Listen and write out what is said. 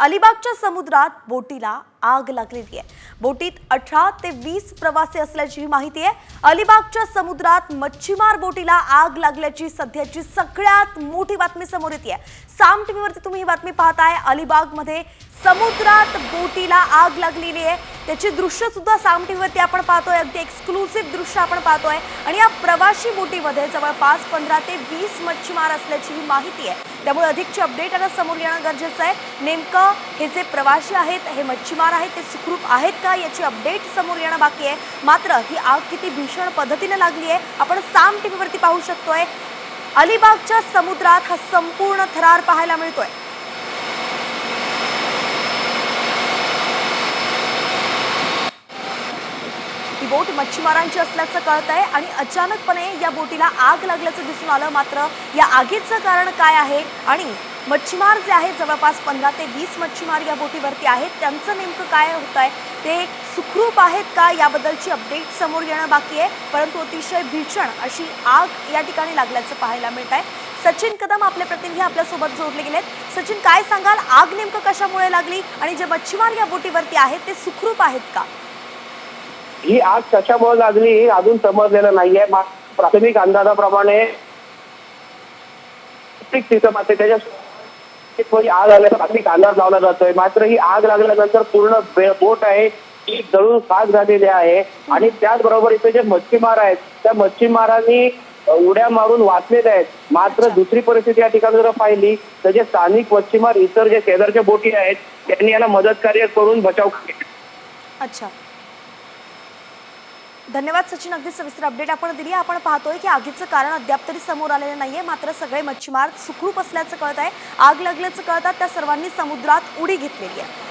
अलिबागच्या समुद्रात बोटीला आग लागलेली आहे. बोटीत अठरा ते वीस प्रवासी असल्याची ही माहिती आहे. अलिबागच्या समुद्रात मच्छीमार बोटीला आग लागल्याची सध्याची सगळ्यात मोठी बातमी समोर येते साम टीव्हीवरती तुम्ही ही बातमी पाहताय. अलिबागमध्ये समुद्रात बोटीला आग लागलेली आहे. त्याची दृश्य सुद्धा साम टीव्हीवरती आपण पाहतोय. अगदी एक्सक्लुसिव्ह दृश्य आपण पाहतोय. आणि या प्रवासी बोटीमध्ये जवळपास पंधरा ते वीस मच्छीमार असल्याची ही माहिती आहे. त्यामुळे अधिकची अपडेट आता समोर येणं गरजेचं आहे. नेमकं हे जे प्रवासी आहेत हे मच्छीमार आहेत ते सुखरूप आहेत का? याची अपडेट समोर येणं बाकी आहे. मात्र ही आग किती भीषण पद्धतीनं लागली आहे आपण साम टीव्हीवरती पाहू शकतोय. अलिबागच्या समुद्रात हा संपूर्ण थरार पाहायला मिळतोय. बोट मच्छीमारांची असल्याचं कळत आहे आणि अचानकपणे या बोटीला आग लागल्याचं दिसून आलं. मात्र या आगीचं कारण काय आहे आणि मच्छीमार जे आहेत जवळपास पंधरा ते वीस मच्छीमार या बोटीवरती आहेत त्यांचं नेमकं काय होत आहे? ते सुखरूप आहेत का? याबद्दलची अपडेट समोर येणं बाकी आहे. परंतु अतिशय भीषण अशी आग या ठिकाणी लागल्याचं पाहायला मिळत आहे. सचिन कदम आपले प्रतिनिधी आपल्यासोबत जोडले गेलेत. सचिन काय सांगाल? आग नेमकं कशामुळे लागली आणि जे मच्छीमार या बोटीवरती आहेत ते सुखरूप आहेत का? ही आग कशामुळे लागली अजून समजलेलं नाहीये. प्राथमिक अंदाजाप्रमाणे त्याच्या आग आल्याचा प्राथमिक अंदाज लावला जातोय. मात्र ही आग लागल्यानंतर पूर्ण बोट आहे ती जळून खाक झालेली आहे. आणि त्याचबरोबर इथे जे मच्छीमार आहेत त्या मच्छीमारांनी उड्या मारून वाचलेले आहेत. मात्र दुसरी परिस्थिती या ठिकाणी जर पाहिली तर जे स्थानिक मच्छीमार इतर जे शेजारच्या बोटी आहेत त्यांनी याला मदत कार्य करून बचाव केला. अच्छा. धन्यवाद सचिन. अगदी सविस्तर अपडेट आपण दिली. आपण पाहतोय की आगीचं कारण अद्याप तरी समोर आलेलं नाहीये. मात्र सगळे मच्छीमार सुखरूप असल्याचं कळत आहे. आग लागल्याचं कळतात त्या सर्वांनी समुद्रात उडी घेतलेली आहे.